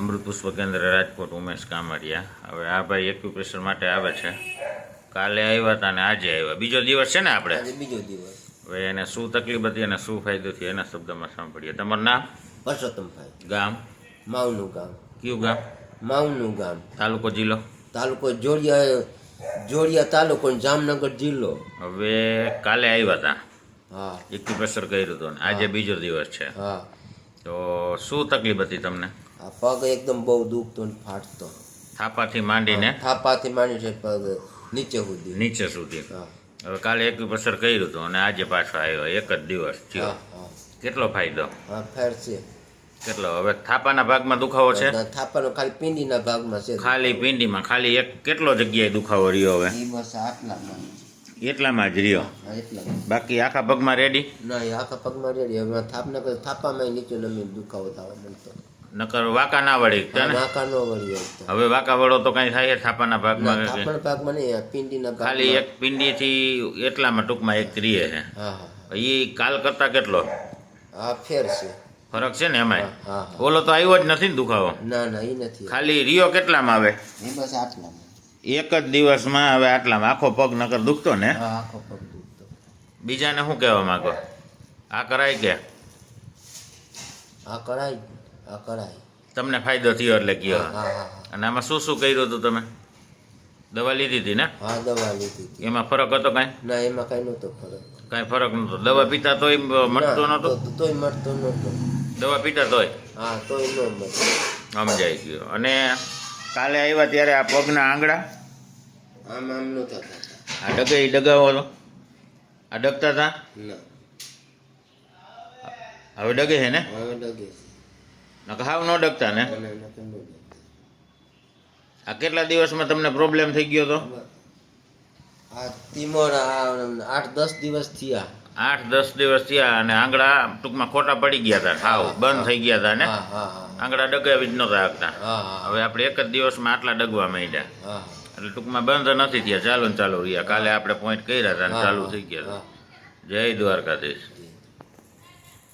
અમૃત પુષ્પ કેન્દ્ર રાજકોટ ઉમેશ કામરિયા. હવે આ ભાઈ એક્યુપ્રેશર માટે આવે છે. કાલે આવ્યા હતા અને આજે આવ્યા. બીજો દિવસ છે ને આપણે? બીજો દિવસ. હવે એને શું તકલીફ હતી અને શું ફાયદો થયો એના શબ્દમાં સાંભળીએ. તમારું નામ? પરસોત્તમભાઈ. ગામ? માવનું ગામ. કયું ગામ? માવનું ગામ. તાલુકો જિલ્લો? તાલુકો જોડિયા જોડિયા તાલુકો જામનગર જિલ્લો. હવે કાલે આવ્યા હતા હા. એક્યુપ્રેશર કર્યું હતું આજે બીજો દિવસ છે. હા. તો શું તકલીફ હતી તમને? આ પગ એકદમ બહુ દુખતો ને ફાટતો. થાપાથી માંડીને? થાપાથી માંડી છે પગ નીચે સુધી. નીચે સુધી. હવે કાલે એક્યુપ્રેશર કર્યું હતું અને આજે પાછો આવ્યો એક જ દિવસ થયો. કેટલો ફાયદો? હા ફેર છે. કેટલો? હવે થાપાના ભાગમાં દુખાવો છે? થાપાનો ખાલી પિંડીના ભાગમાં છે. ખાલી પિંડીમાં ખાલી એક કેટલો જગ્યાએ દુખાવો રહ્યો હવે? બસ આટલામાં. એટલામાં જ રહ્યો? બાકી આખા પગમાં રેડી ના આખા પગમાં રેડી હવે થાપના થાપામાં નીચે નમી દુખાવો થવા મળતો નકર વાંકા ના વળી ને નાકા નો વળી હવે વાંકા વળો તો કઈ થાય થાપાના ભાગમાં ભાગમાં નહીં ખાલી એક પિંડીથી એટલામાં ટૂંકમાં એક રીએ છે. એ કાલ કરતા કેટલો? હા ફેર છે. ફરક છે ને હા ઓલો તો આવ્યો જ નથી ને દુખાવો? ના ના એ નથી. ખાલી રિયો કેટલામાં આવે? એ બસ આટલામાં. એક જ દિવસમાં હવે આટલામાં. આખો પગ નકર દુખતો ને? આખો પગ દુખતો. બીજાને શું કહેવા માંગો? આ કરાય કે? આ કરાય. કરાય તમને ફાયદો થયો એટલે હા અને આમાં શું શું કર્યું હતું તમે? દવા લીધી હતી ને? હા દવા લીધી હતી. એમાં ફરક હતો કાંઈ? ના એમાં કઈ નહોતો ફરક. કાંઈ ફરક નહોતો. દવા પીતા તોય મટતો નહોતો? તો- તોય મળતો નહોતો. દવા પીતા તોય? હા તોય ન મટતો સમજાઈ ગયો. અને કાલે આવ્યા ત્યારે આ પગના આંગળા? આમ આમ નહોતા થતા આ ડગે ડગાવો હતો આ ડગતા હતા? ના. હવે ડગે છે ને? હવે ડગે હાવ ન ડગતા ને. આ કેટલા દિવસમાં તમને પ્રોબ્લેમ થઈ ગયો આ તિમોર આઠ દસ દિવસ થયા. આઠ દસ દિવસ થયા અને આંગળા ટૂંકમાં ખોટા પડી ગયા હતા હાવ બંધ થઈ ગયા હતા ને? આંગળા ડગાવી જ નહોતા હા હવે આપણે એક જ દિવસમાં આટલા ડગવા માંડ્યા. એટલે ટૂંકમાં બંધ નથી થયા. ચાલુ ને ચાલુ રહ્યા. કાલે આપણે પોઈન્ટ કર્યા હતા ચાલુ થઈ ગયા. જય દ્વારકાધીશ.